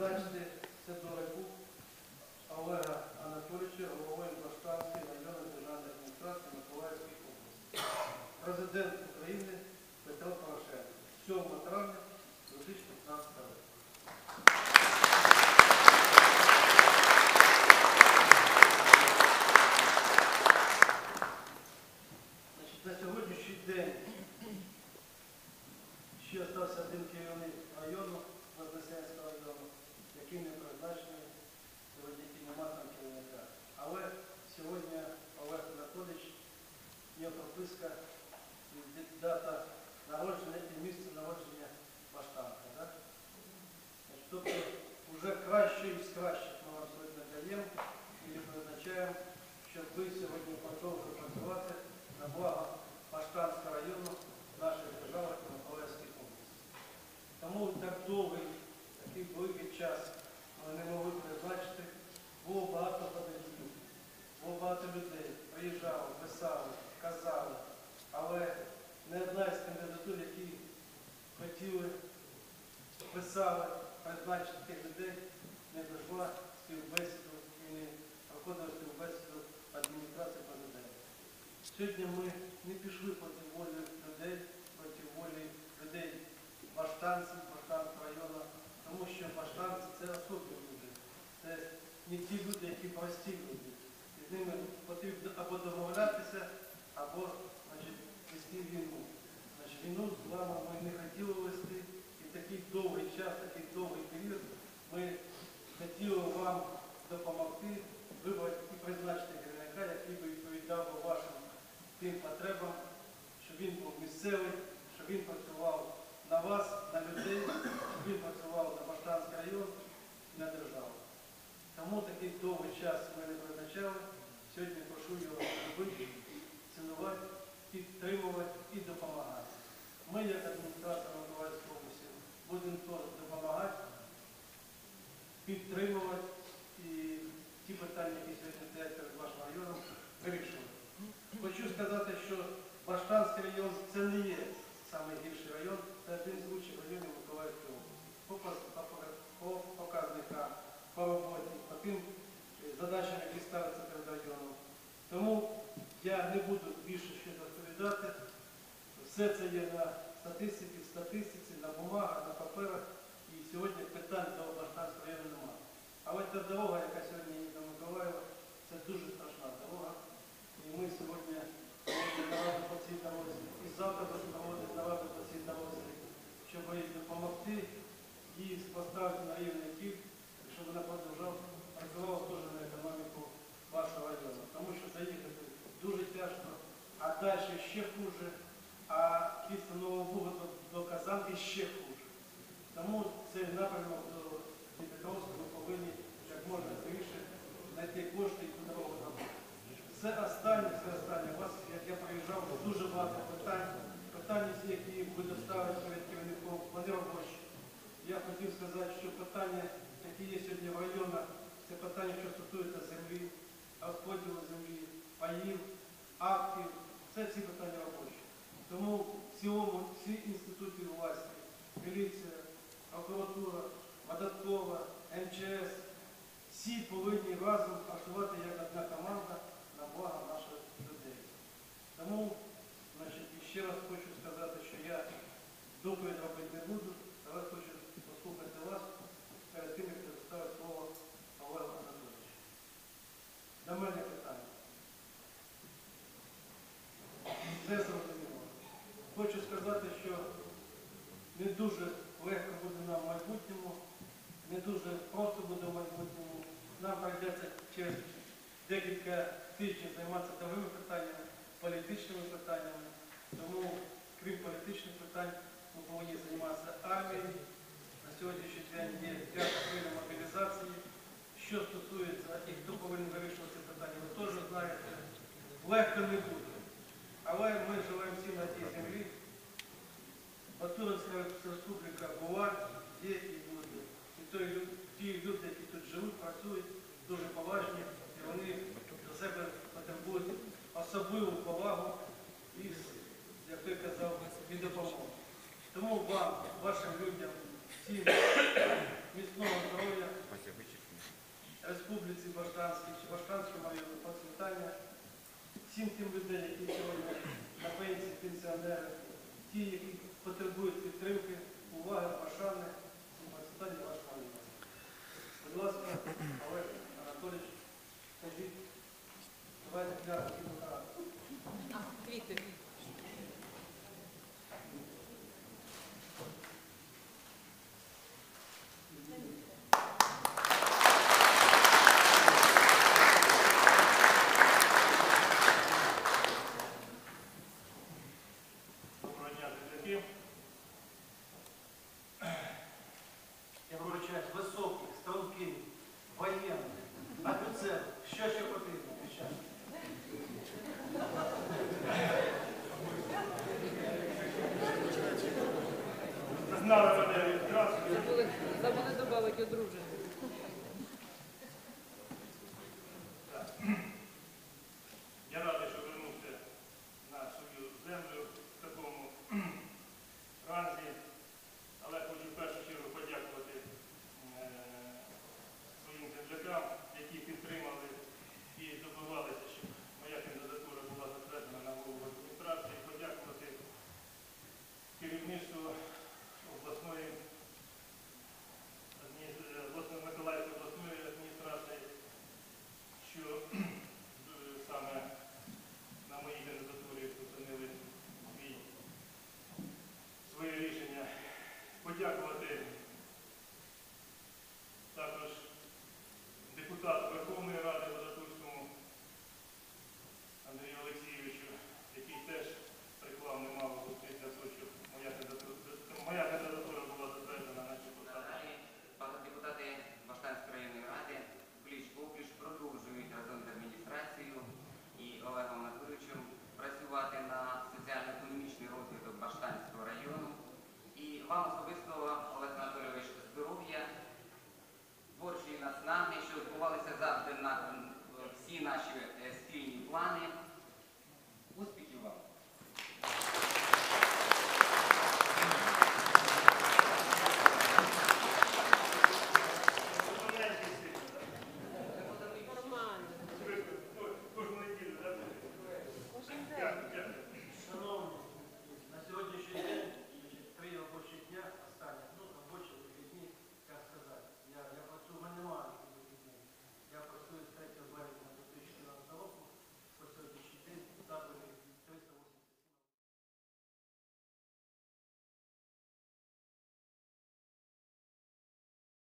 призначити Сидораку Олега Анатолійовича головою Баштанської районної державної адміністрації Миколаївської області. Президент України Петро Порошенко. 7 травня 2015 року. Значить, на сьогоднішній день ще залишився один керівник району, Вознесенського району, який не призначений, сьогодні і нема там керівника. Але сьогодні Олег Анатолійович, є прописка, і дата народження і місце народження Баштанка. Да? Значить, Тобто вже краще із кращих ми вам сьогодні даємо і призначаємо, ви сьогодні продовжили працювати на благо Баштанського району нашої держави та Миколаївської області. Тому так довгий, такий великий час ми не могли призначити. Було багато подачів, було багато людей. Приїжджали, писали, казали. Але не одна із кандидатур, які хотіли, писали, призначити тих людей, не пройшла співбесіду і не проходила співбесіду. Сьогодні ми не пішли проти волі людей, проти волі людей баштанців, баштанців району, тому що баштанці це особливі люди. Це не ті люди, які прості люди. З ними потрібно або домовлятися, або значить, вести війну. Значить, війну з вами ми не хотіли вести, і такий довгий час, такий довгий період ми хотіли вам допомогти вибрати і призначити керівника, який би відповідав би вашим тим потребам, щоб місцевий, щоб він працював на вас, на людей, щоб він працював на Баштанський район на державу. Тому такий довгий час ми не призначали. Сьогодні прошу його любити, цінувати, підтримувати і допомагати. Ми, як адміністрація Миколаївської області, будемо теж допомагати, підтримувати і ті питання, які сьогодні стоять перед вашим районом, вирішувати. Хочу сказати, що Баштанський район це не є найгірший район, це один з лучших районів Миколаївської області. По, показникам, по роботі, по тим е, задачам, які ставляться перед районом. Тому я не буду більше ще розповідати. Все це є на статистиці, в статистиці, на бумагах, на паперах. І сьогодні питань до Баштанського району немає. Але та дорога, яка сьогодні є до Миколаєва, це дуже страшна дорога. І ми сьогодні ще хуже, а після Нового Буга до, Казанки ще хуже. Тому цей напрямок до Дніпропетровська ми повинні як можна скоріше знайти кошти і дорогу зробити. Це останнє, це останнє. У вас, як я приїжджав, дуже багато питань. Питання, які будуть ставити перед керівником, вони робочі. Я хотів сказати, що питання, які є сьогодні в районах, це питання, що стосується землі, розподілу землі, паїв, актів. Це ці питання робочі. Тому в цілому всі інституції власті, міліція, прокуратура, податкова, МЧС, всі повинні разом працювати як одна команда на благо наших людей. Тому, значить, ще раз хочу сказати, що я доповідь робити не буду, але хочу послухати вас перед тим, як предоставити слово Олегу Анатолійовичу. До мене питання. Все зрозуміло. Хочу сказати, що не дуже легко буде нам в майбутньому, не дуже просто буде в майбутньому. Нам прийдеться через декілька тижнів займатися новими питаннями, політичними питаннями. Тому, крім політичних питань, ми повинні займатися армією. На сьогоднішній день є п'ята хвиля мобілізації. Що стосується і хто повинен вирішувати це питання, ви теж знаєте, легко не буде. Але ми живемо всі на тій землі. Батуровська республіка була, є і буде. І ті люди, які тут живуть, працюють, дуже поважні, і вони до себе потребують особливу повагу і, як ви казав, і допомогу. Тому вам, вашим людям, всім міцного здоров'я, республіці Баштанській, Баштанському району процвітання всім тим людей, які сьогодні на пенсії, пенсіонери, ті, які потребують підтримки, уваги, пошани, питання вашого пам'ять. Будь ласка, Олег Анатолійович, скажіть, давайте глянемо. Забули додати одружити.